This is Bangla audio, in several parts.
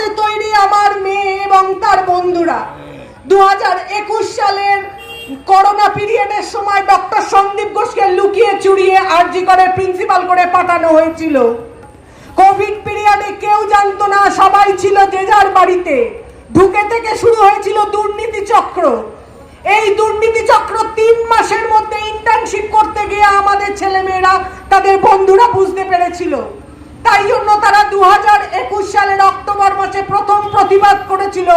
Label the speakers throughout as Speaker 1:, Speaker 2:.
Speaker 1: হাতে তৈরি আমার মেয়ে এবং তার বন্ধুরা। দু সালের করোনা পিরিয়ডের সময় ডক্টর সন্দীপ ঘোষকে লুকিয়ে চুরিয়ে আরজি করে প্রিন্সিপাল করে পাঠানো হয়েছিল। কোভিড পিরিয়ডে কেউ জানতো না, সবাই ছিল যে যার বাড়িতে। ঢুকে থেকে শুরু হয়েছিল দুর্নীতি চক্র। এই দুর্নীতি চক্র তিন মাসের মধ্যে ইন্টার্নশিপ করতে গিয়ে আমাদের ছেলেমেয়েরা, তাদের বন্ধুরা বুঝতে পেরেছিল। দু হাজার একুশ সালের অক্টোবর মাসে প্রথম প্রতিবাদ করেছিল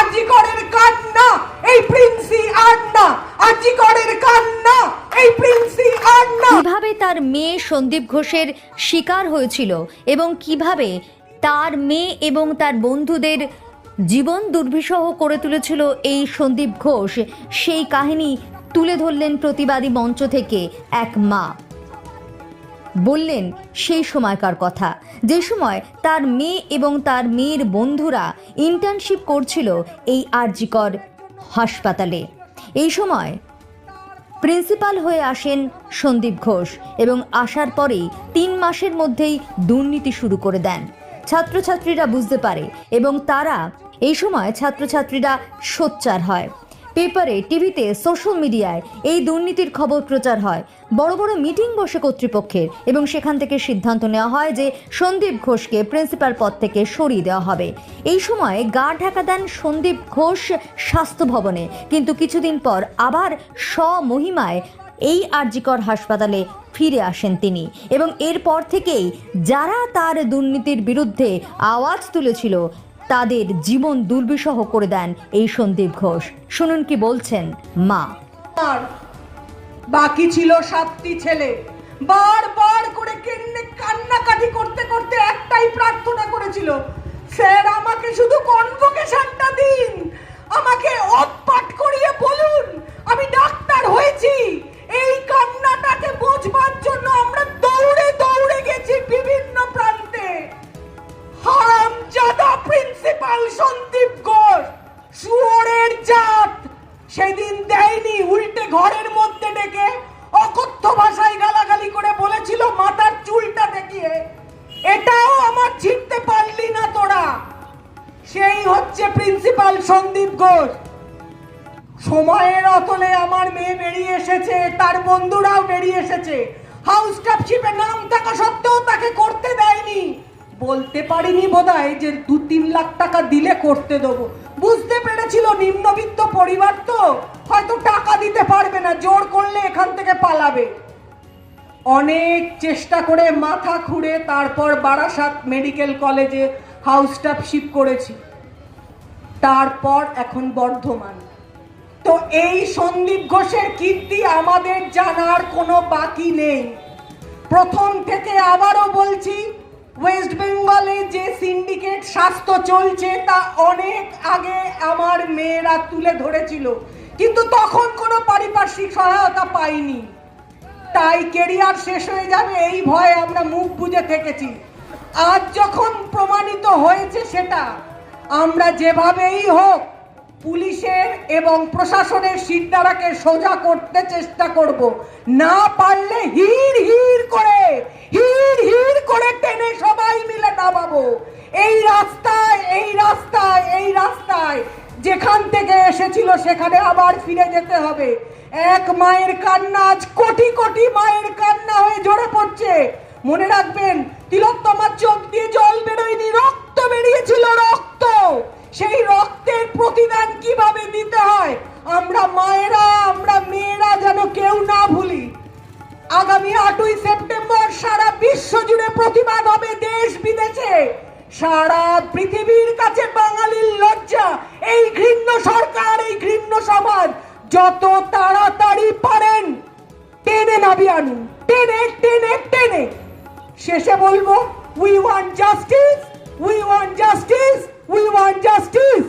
Speaker 1: আজিকরের কান্না, এই প্রিন্সি আর না আজিকরের কান্না, এই প্রিন্সি আর না
Speaker 2: কীভাবে তার মেয়ে সন্দীপ ঘোষের শিকার হয়েছিল এবং কীভাবে তার মেয়ে এবং তার বন্ধুদের জীবন দুর্বিষহ করে তুলেছিল এই সন্দীপ ঘোষ, সেই কাহিনী তুলে ধরলেন প্রতিবাদী মঞ্চ থেকে এক মা। বললেন, সেই সময়কার কথা। যে সময় তার মেয়ে এবং তার মেয়ের বন্ধুরা ইন্টার্নশিপ করছিল এই আরজিকর হাসপাতালে। এই সময় প্রিন্সিপাল হয়ে আসেন সন্দীপ ঘোষ এবং আসার পরেই তিন মাসের মধ্যেই দুর্নীতি শুরু করে দেন। ছাত্রছাত্রীরা বুঝতে পারে এবং তারা, এই সময় ছাত্রছাত্রীরা সোচ্চার হয়। পেপারে, টিভিতে, সোশ্যাল মিডিয়ায় এই দুর্নীতির খবর প্রচার হয়। বড় বড় মিটিং বসে কর্তৃপক্ষের এবং সেখান থেকে সিদ্ধান্ত নেওয়া হয় যে সন্দীপ ঘোষকে প্রিন্সিপাল পদ থেকে সরিয়ে দেওয়া হবে। এই সময় গা ঢাকা দেন সন্দীপ ঘোষ স্বাস্থ্য ভবনে। কিন্তু কিছুদিন পর আবার স্বমহিমায় এই আরজিকর হাসপাতালে ফিরে আসেন তিনি এবং এরপর থেকেই যারা তার দুর্নীতির বিরুদ্ধে আওয়াজ তুলেছিল তাদের জীবন দুর্বিষহ করে দেন এই সন্দীপ ঘোষ। শুনুন কি বলছেন মা।
Speaker 1: বাকি ছিল সাতটি ছেলে। বারবার করে কেন্নে কান্নাকাটি করতে করতে একটাই প্রার্থনা করেছিল, স্যার, আমাকে শুধু কনভোকেশনটা দিন। আমাকে প্রিন্সিপাল সন্দীপ ঘোষ, শুয়োরের জাত। সেদিন দেয়নি, উল্টে ঘরের মধ্যে ডেকে অকথ্য ভাষায় গালাগালি করে বলেছিল, মাথার চুলটা দেখিয়ে, এটাও আমার ছিটতে পারলি না তোরা। সেই হচ্ছে প্রিন্সিপাল সন্দীপ ঘোষ। সময়ের অতলে আমার মেয়ে বেরিয়ে এসেছে, তার বন্ধুরাও বেরিয়ে এসেছে। হাউস টাপশিপে নাম থাকা সত্ত্বেও তাকে করতে দেয়নি। বলতে পারিনি বোধহয় যে দু তিন লাখ টাকা দিলে করতে দেবো। বুঝতে পেরেছিল নিম্নবিত্ত পরিবার তো? হয়তো টাকা দিতে পারবে না, জোর করলে এখান থেকে পালাবে। অনেক চেষ্টা করে মাথা খুঁড়ে তারপর বারাসাত মেডিকেল কলেজে হাউস স্টাফশিপ করেছি। তারপর এখন বর্ধমান। তো এই সন্দীপ ঘোষের কীর্তি আমাদের জানার কোনো বাকি নেই। প্রথম থেকে আবারও বলছি ওয়েস্ট বেঙ্গলে যে সিন্ডিকেট স্বাস্থ্য চলছে, তা অনেক আগে আমার মেয়েরা তুলে ধরেছিল। কিন্তু তখন কোনো পারিপার্শ্বিক সহায়তা পাইনি। তাই কেরিয়ার শেষ হয়ে যাবে, এই ভয়ে আমরা মুখ বুজে থেকেছি। আজ যখন প্রমাণিত হয়েছে সেটা, আমরা যেভাবেই হোক পুলিশের এবং প্রশাসনের সিদ্ধারাকে সোজা করতে চেষ্টা করব। না পারলে হির হির করে হির হির করে টেনে সবাই মিলে নামাবো এই রাস্তায় এই রাস্তায় এই রাস্তায় যেখান থেকে এসেছিল সেখানে আবার ফিরে যেতে হবে। এক মায়ের কান্না আজ কোটি কোটি মায়ের কান্না হয়ে ঝরে পড়ছে। মনে রাখবেন, তিলোত্তমার চোখ দিয়ে জল বেরোয়নি, রক্ত বেরিয়েছিল, রক্ত। সেই রক্তের প্রতিদান কীভাবে দিতে হয়? আমরা মায়েরা, আমরা মেয়েরা যেন কেউ না ভুলি। আগামী আটই সেপ্টেম্বর সারা বিশ্ব জুড়ে প্রতিবাদ হবে দেশ বিদেশে সারা পৃথিবীর টেনে টেনে টেনে শেষে বলবো we want justice we want justice we want justice